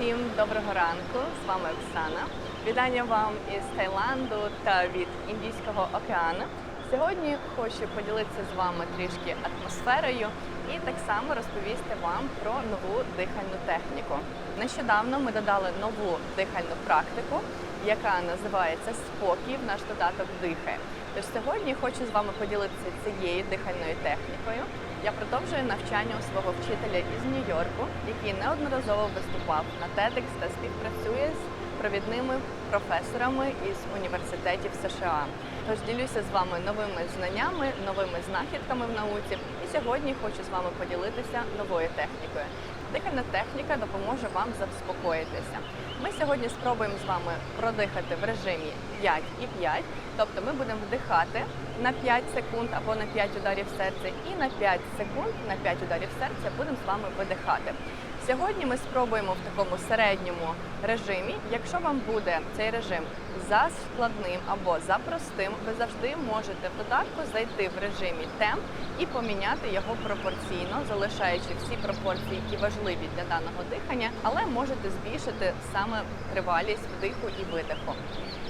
Всім доброго ранку! З вами Оксана. Вітання вам із Таїланду та від Індійського океану. Сьогодні хочу поділитися з вами трішки атмосферою і так само розповісти вам про нову дихальну техніку. Нещодавно ми додали нову дихальну практику, яка називається Спокій в наш додаток дихає. Тож сьогодні хочу з вами поділитися цією дихальною технікою. Я продовжую навчання у свого вчителя із Нью-Йорку, який неодноразово виступав на TEDx та співпрацює з провідними професорами із університетів США. Тож ділюся з вами новими знаннями, новими знахідками в науці. І сьогодні хочу з вами поділитися новою технікою. Дихальна техніка допоможе вам заспокоїтися. Ми сьогодні спробуємо з вами продихати в режимі 5 і 5, тобто ми будемо вдихати на 5 секунд або на 5 ударів серця, і на 5 секунд на 5 ударів серця будемо з вами видихати. Сьогодні ми спробуємо в такому середньому режимі. Якщо вам буде цей режим за складним або за простим, ви завжди можете в додатку зайти в режимі темп і поміняти його пропорційно, залишаючи всі пропорції, які важливі для даного дихання, але можете збільшити саме тривалість вдиху і видиху.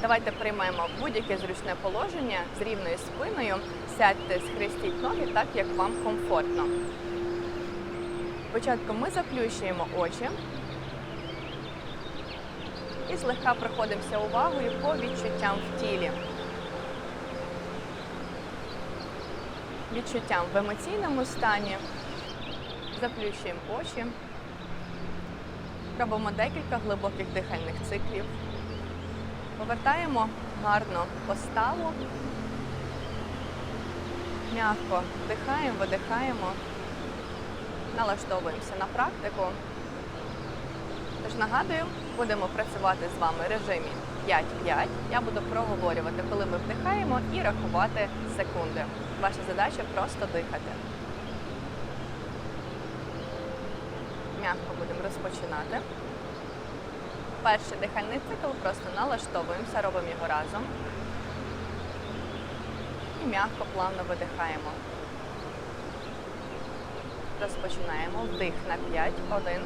Давайте приймемо будь-яке зручне положення з рівною спиною. Сядьте, схрестіть ноги так, як вам комфортно. Спочатку ми заплющуємо очі і злегка проходимося увагою по відчуттям в тілі. Відчуттям в емоційному стані. Заплющуємо очі. Робимо декілька глибоких дихальних циклів. Повертаємо гарно поставу. М'яко вдихаємо, видихаємо налаштовуємося на практику. Тож нагадую, будемо працювати з вами в режимі 5-5. Я буду проговорювати, коли ми вдихаємо, і рахувати секунди. Ваша задача просто дихати. М'яко будемо розпочинати. Перший дихальний цикл просто налаштовуємося, робимо його разом. І м'яко, плавно видихаємо. Розпочинаємо. Вдих на 5. 1,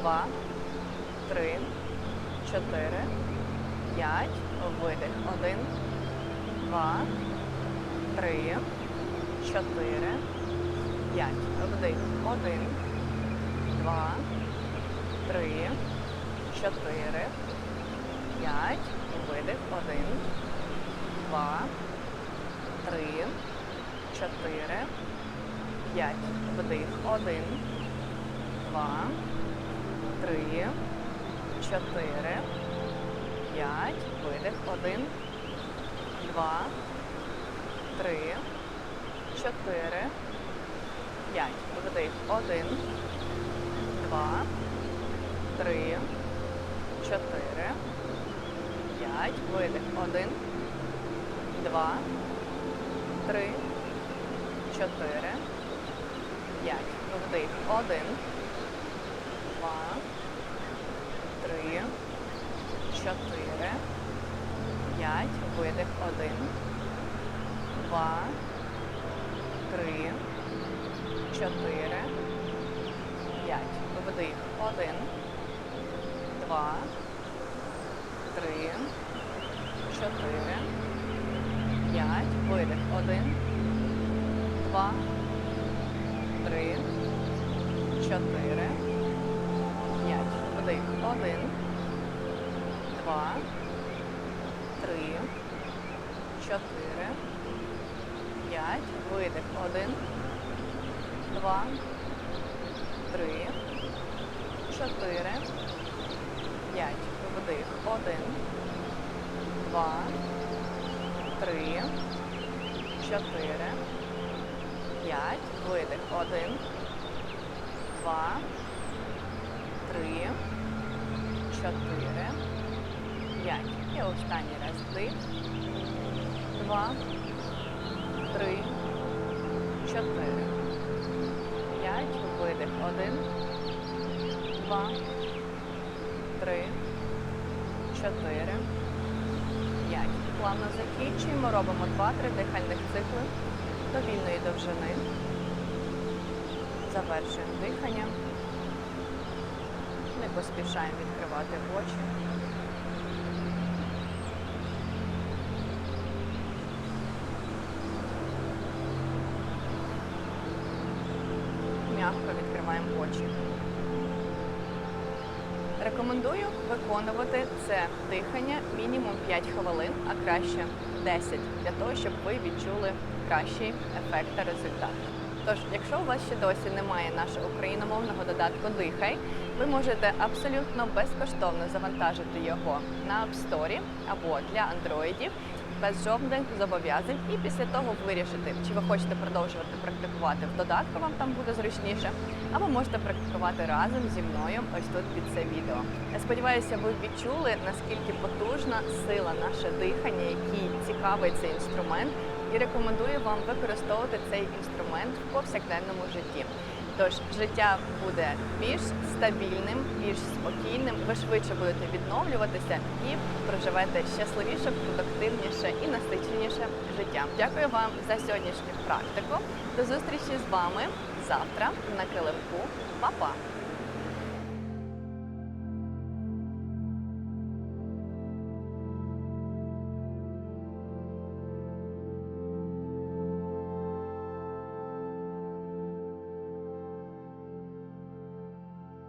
2, 3, 4, 5. Видих. 1, 2, 3, 4, 5. Вдих. 1, 2, 3, 4, 5. Видих. 1, 2, 3, 4, 5. Вдих. 1, 2, 3, 4, 5. Видих. 1, 2, 3, 4, 5. Вдих. 1, 2, 3, 4, 5. Видих. 1, 2, 3, 4, 5. Вдих. 1, 2, 3, 4, 5. Видих. 1, 2, 3, 4, 5. Вдих. 1, 2, 3, 4, 5. Видих. 1, 2, 3, 4, 5. Вдих. 1, 2, 3, 4, 5. Видих. 1, 2, 3, 4, 5. Вдих. 1, 2, 3, 4, 5. Видих. 1, 2, 3, 4, 5. І останній раз вдих. 2, 3, 4, 5. Видих. 1, 2, 3, 4, 5. Плавно закінчуємо. Робимо 2-3 дихальних цикли до вільної довжини. Завершуємо дихання. Не поспішаємо відкривати очі. М'яко відкриваємо очі. Рекомендую виконувати це дихання мінімум 5 хвилин, а краще 10, для того, щоб ви відчули кращий ефект та результат. Тож, якщо у вас ще досі немає нашого україномовного додатку Дихай, ви можете абсолютно безкоштовно завантажити його на App Store або для андроїдів без жодних зобов'язань, і після того вирішити, чи ви хочете продовжувати практикувати в додатку, вам там буде зручніше, або можете практикувати разом зі мною ось тут під це відео. Я сподіваюся, ви відчули наскільки потужна сила наше дихання, який цікавий цей інструмент, і рекомендую вам використовувати цей інструмент в повсякденному житті. Тож життя буде більш стабільним, більш спокійним, ви швидше будете відновлюватися і проживете щасливіше, продуктивніше і насиченіше життя. Дякую вам за сьогоднішню практику. До зустрічі з вами завтра на килимку. Па-па!